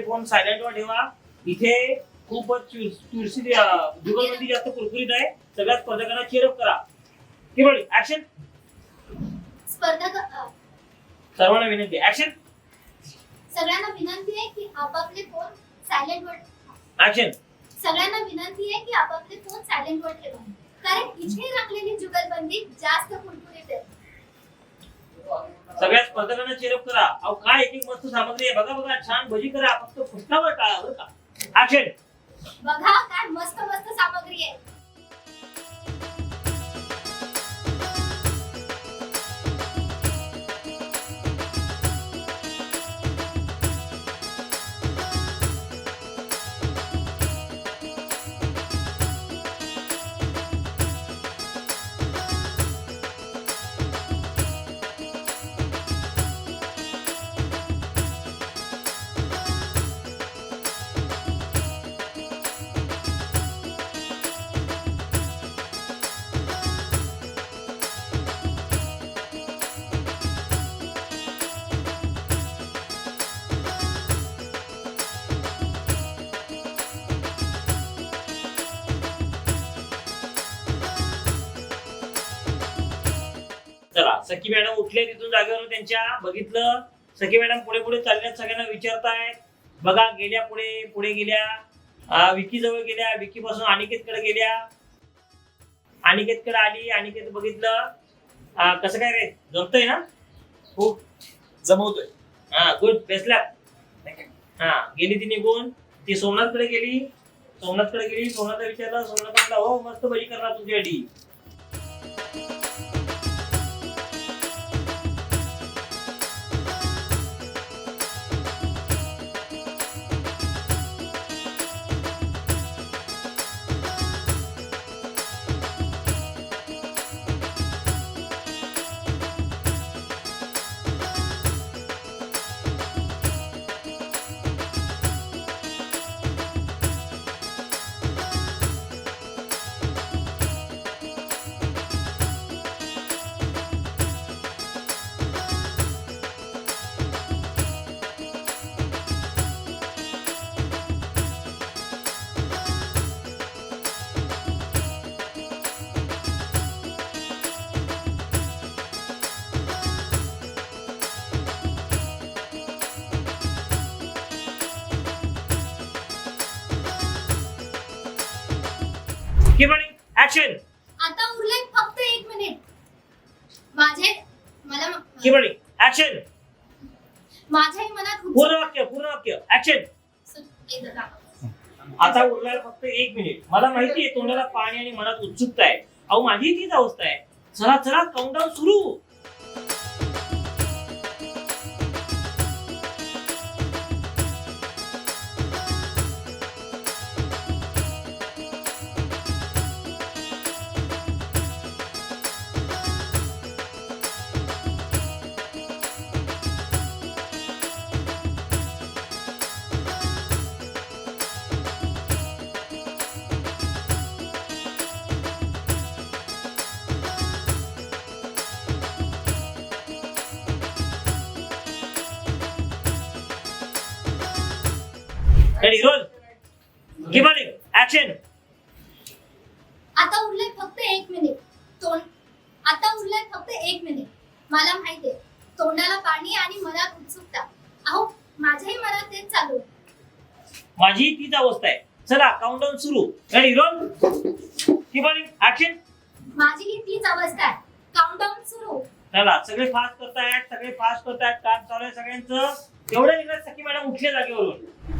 आपले phone silent वर ठेवा. इथे खूपच चुरशी जुगलबंदी जास्त कुरकुरीत आहे. सगळ्या स्पर्धकांना चेअरअप करा. किंवा ऍक्शन स्पर्धक सर्वांना विनंती ऍक्शन सगळ्यांना विनंती आहे की आपापले फोन सायलेंट वर ऍक्शन सगळ्यांना विनंती आहे की आपापले फोन सायलेंट वर ठेवा. कारण इथे राखलेली जुगलबंदी जास्त कुरकुरीत आहे. सगळ्या स्पर्धकांना चेरअप करा. अहो काय एक एक मस्त सामग्री आहे. बघा बघा छान भजी करा. फक्त पुस्तकावर टाळा बरं का? ऍक्शन बघा काय मस्त मस्त सामग्री आहे. सखी मॅडम उठले तिथून जागेवर त्यांच्या बघितलं. सखी मॅडम पुढे पुढे चालल्यात सगळ्यांना विचारतायत बघा गेल्या पुढे पुढे गेल्या. विकी जवळ गेल्या विकी पासून अनिकेतकडे गेल्या. अनिकेतकडे आली अनिकेत बघितलं. कसं काय रे? जमतंय ना? खूप. जमवतोय. हा गुड बेस्ट लॅप हा गेली ती निघून. ती सोमनाथकडे गेली. सोमनाथकडे गेली. सोमनाथला विचारलं सोमनाथ म्हणला हो मस्त भजी करणार तुझ्यासाठी. ऍक्शन आता उरले फक्त एक मिनिट माझे मला किबळी ऍक्शन माझ्याही मनात पूर्ण वाक्य पूर्ण वाक्य. ऍक्शन. आता उरलाय फक्त एक मिनिट मला माहिती आहे तोंडाला पाणी आणि मनात उत्सुकता आहे. अहो माझी तीच अवस्था आहे चला चला काउंटडाऊन सुरू. रेडी रोल किबळी ऍक्शन आता उरले फक्त एक मिनिट तोंड आता उरले फक्त एक मिनिट मला माहितीये तोंडाला पाणी आणि मनात उत्सुकता. अहो माझ्याही मनात तेच चालू आहे. माझी तीच अवस्था आहे. चला काउंटडाऊन सुरू. रेडी रोल किबळी ऍक्शन माझीही तीच अवस्था आहे. काउंटडाऊन सुरू. चला सगळे फास्ट करतायत सगळे फास्ट करतायत काम चालू आहे सगळ्यांचं. तेवढ्या निघत सखी मॅडम उठल्या जागेवरून.